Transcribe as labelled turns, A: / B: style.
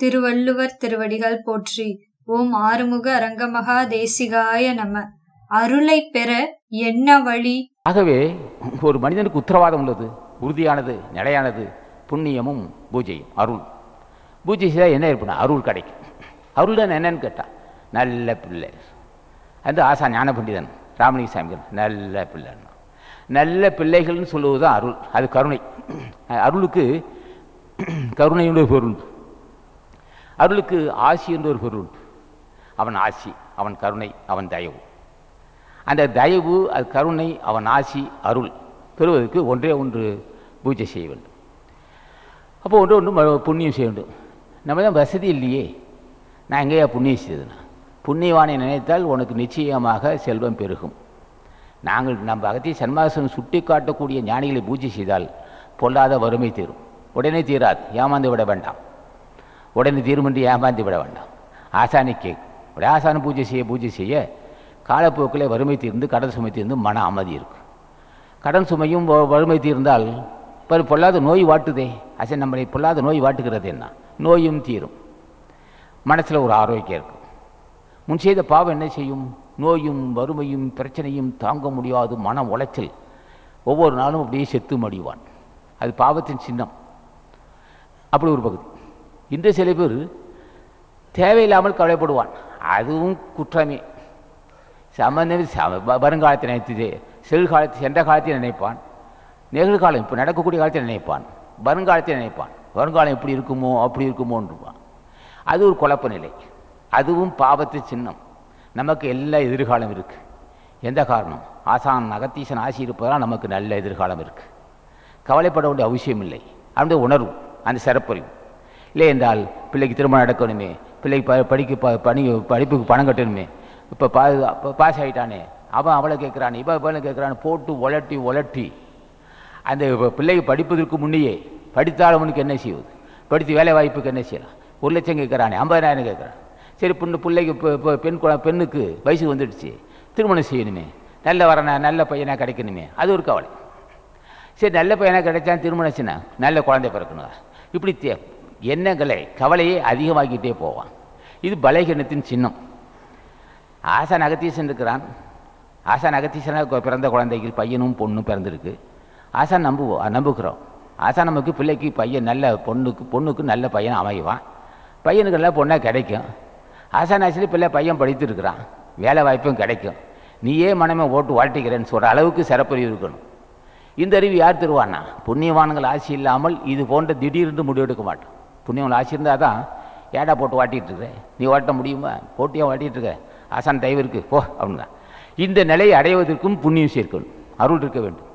A: திருவள்ளுவர் திருவடிகள் போற்றி ஓம் ஆறுமுக அரங்கமகா தேசிகாய நம. அருளை பெற என்ன வழி?
B: ஆகவே ஒரு மனிதனுக்கு உத்தரவாதம் உள்ளது உறுதியானது நிலையானது புண்ணியமும் பூஜையும் அருள். பூஜை செய்தால் என்ன ஏற்படும் அருள் கிடைக்கும். அருள்தான் என்னன்னு கேட்டான் நல்ல பிள்ளை. அந்த ஆசா ஞான பண்டிதன் ராமலிங்க சாமிகள் நல்ல பிள்ளைன்னா. நல்ல பிள்ளைகள்னு சொல்லுவது தான் அருள். அது கருணை. அருளுக்கு கருணையுடைய பொருள். அருளுக்கு ஆசி என்று ஒரு பொருள் அவன் ஆசி அவன் கருணை அவன் தயவு. அந்த தயவு அது கருணை அவன் ஆசி அருள் பெறுவதற்கு ஒன்றே ஒன்று பூஜை செய்ய வேண்டும். அப்போ ஒன்று ஒன்று புண்ணியம் செய்ய வேண்டும். நம்ம தான் வசதி இல்லையே. நான் எங்கேயா புண்ணியம் செய்ததுன்னா? புண்ணியவானை நினைத்தால் உனக்கு நிச்சயமாக செல்வம் பெருகும். நாங்கள் நம்ம அகத்திய சன்மாசனம் சுட்டி காட்டக்கூடிய ஞானிகளை பூஜை செய்தால் பொல்லாத வறுமை தீரும். உடனே தீராது ஏமாந்து விட வேண்டாம். உடனே தீருமென்று ஏமாந்து விட வேண்டாம். ஆசானிக்கு ஒரு ஆசான பூஜை செய்ய பூஜை செய்ய காலப்போக்கில் வறுமை தீர்ந்து கடன் சுமை தீர்ந்து மன அமைதி இருக்கும். கடன் சுமையும் வ- வறுமை தீர்ந்தால் இப்போ பொல்லாத நோய் வாட்டுதே. அசை நம்மளை பொல்லாத நோய் வாட்டுகிறது என்ன? நோயும் தீரும். மனசில் ஒரு ஆரோக்கியம் இருக்கும். முன் செய்த பாவம் என்ன செய்யும்? நோயும் வறுமையும் பிரச்சனையும் தாங்க முடியாது. மன உளைச்சல் ஒவ்வொரு நாளும் அப்படியே செத்து மடிவான். அது பாவத்தின் சின்னம். அப்படி ஒரு பகுதி. இன்று சில பேர் தேவையில்லாமல் கவலைப்படுவான். அதுவும் குற்றமே. சம்பந்தம் வருங்காலத்தை நினைத்தது செல்காலத்தை சென்ற காலத்தை நினைப்பான். நிகழ்காலம் இப்போ நடக்கக்கூடிய காலத்தை நினைப்பான். வருங்காலத்தை நினைப்பான். வருங்காலம் எப்படி இருக்குமோ அப்படி இருக்குமோன்றுவான் அது ஒரு குழப்ப நிலை அதுவும் பாவத்து சின்னம். நமக்கு எல்லா எதிர்காலம் இருக்குது எந்த காரணம்? ஆசான் அகத்தீசன் ஆசி இருப்பதால் நமக்கு நல்ல எதிர்காலம் இருக்குது கவலைப்பட வேண்டிய அவசியம் இல்லை அந்த உணர்வு அந்த சிறப்பறிவு. இல்லை என்றால் பிள்ளைக்கு திருமணம் நடக்கணுமே பிள்ளைக்கு ப படிக்க ப பணி படிப்புக்கு பணம் கட்டணுமே. இப்போ பா இப்போ பாஸ் ஆகிட்டானே அவன் அவளை கேட்குறான் இவன் இவனை கேட்குறான் போட்டு உலட்டி உலட்டி. அந்த பிள்ளைக்கு படிப்பதற்கு முன்னையே படித்தால் அவனுக்கு என்ன செய்வது? படித்து வேலை வாய்ப்புக்கு என்ன செய்யலாம்? ஒரு லட்சம் கேட்குறானே ஐம்பதாயிரம் கேட்குறான். சரி பொண்ணு பிள்ளைக்கு இப்போ பெண் குழ பெண்ணுக்கு வயசு வந்துடுச்சு. திருமணம் செய்யணுமே. நல்ல வரனா நல்ல பையனாக கிடைக்கணுமே. அது ஒரு கவலை. சரி நல்ல பையனாக கிடைச்சான் திருமணம் செய்யணும். நல்ல குழந்தை பிறக்கணும்? இப்படி தே எண்ணங்களை கவலையை அதிகமாக்கிட்டே போவான். இது பலகீனத்தின் சின்னம். ஆசான் அகத்தீசன் இருக்கிறான். ஆசான் அகத்தீசனாக பிறந்த குழந்தைகள் பையனும் பொண்ணும் பிறந்திருக்கு. ஆசான் நம்புவோம் நம்புகிறோம். ஆசான் நமக்கு பிள்ளைக்கு பையன் நல்ல பொண்ணுக்கு பொண்ணுக்கு நல்ல பையன் அமைவான். பையனுக்கு நல்ல பொண்ணாக கிடைக்கும். ஆசான் ஆசிரி பிள்ளை பையன் படித்திருக்கிறான். வேலை வாய்ப்பும் கிடைக்கும். நீயே மனமே ஓட்டு வாழ்த்துக்கிறேன்னு சொல்கிற அளவுக்கு சிறப்பறிவு இருக்கணும். இந்த அறிவு யார் தருவானா புண்ணியவான்கள் ஆசி இல்லாமல் இது போன்ற திடீர்னு முடிவெடுக்க மாட்டோம். புண்ணியவான் ஆசி இருந்தால் தான் ஏடா போட்டு ஓட்டிகிட்டு இருக்க நீ ஓட்ட முடியுமா? போட்டியாக ஓட்டிகிட்டு இருக்க ஆசான் தயவு இருக்குது போ அப்படின்னா இந்த நிலையை அடைவதற்கும் புண்ணியம் சேர்க்கணும். அருள் இருக்க வேண்டும்.